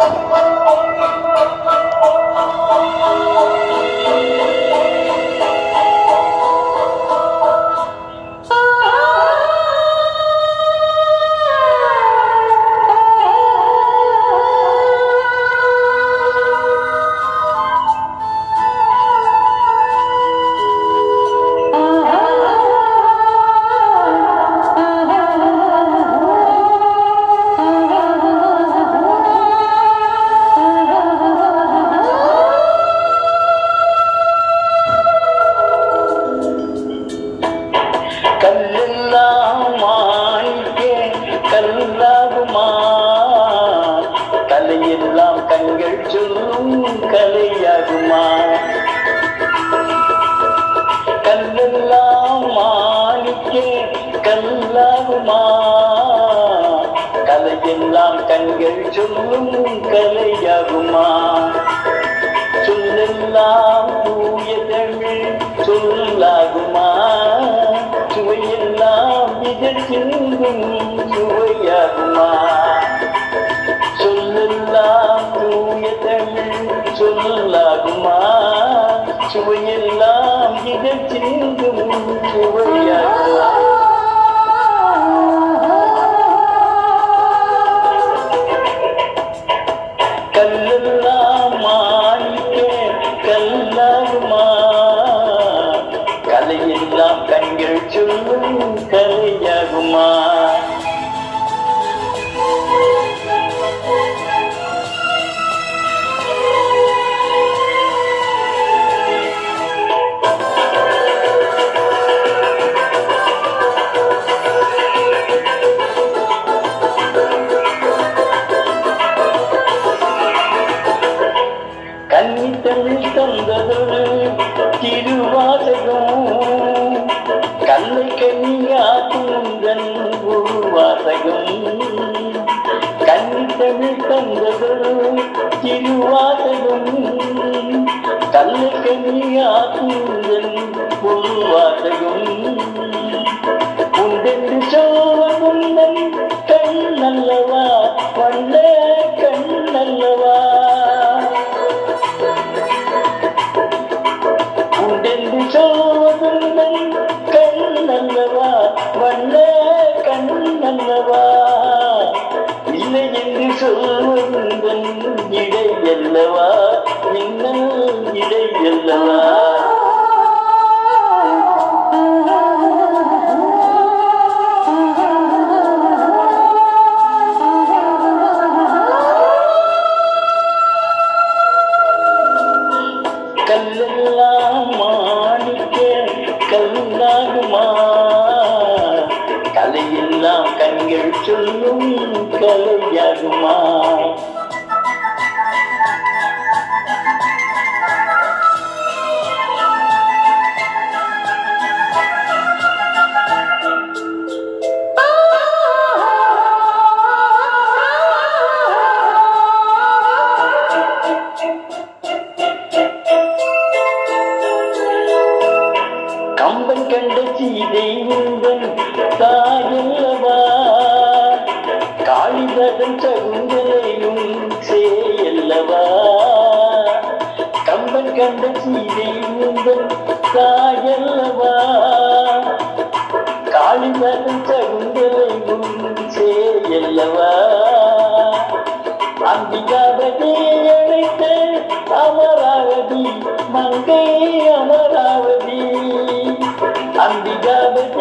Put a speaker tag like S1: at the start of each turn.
S1: Oh, my God. கல்லாகுமா கலையெல்லாம் கண்கள் சொல்லும் கலையாகுமா? சொல்லெல்லாம் தூய தமிழ் சொல்லாகுமா? சுவையெல்லாம் இதழ் சிந்தும் சுவையாகுமா? சொல்லெல்லாம் தூய தமிழ் சொல்லாகுமா? சுவையெல்லாம் கல்லை கன்னியாக்கும் உந்தன் ஒரு வாசகம் கன்னி தந்ததொரு திருவாசகம் கல்லை கன்னியாக்கும் வாசகம். உண்டென்று சோழகுந்தன் கண் நல்லவா வண்ண கண் நல்லவா உண்டென்று சோழகுந்தன் கண்ணே கண் நல்லவா? இல்லை என்று சொல்வதுந்தன் இடை அல்லவா? மின்னல் இடை அல்லவா? கல்லெல்லாம் கலையெல்லாம் சொல்லும் கலையாகுமா கம்பன் கண்ட சீதை உந்தன் தாயல்லவா காளிதரன் சகுந்தலையும் சேயல்லவா? கம்பன் கண்ட சீதை உந்தன் தாயல்லவா காளிதரன் சகுந்தலையும் சேயல்லவா? அம்பிகாபதி அழைத்த அமராவதி மங்கை அமராவதி. அம்பிகாபதி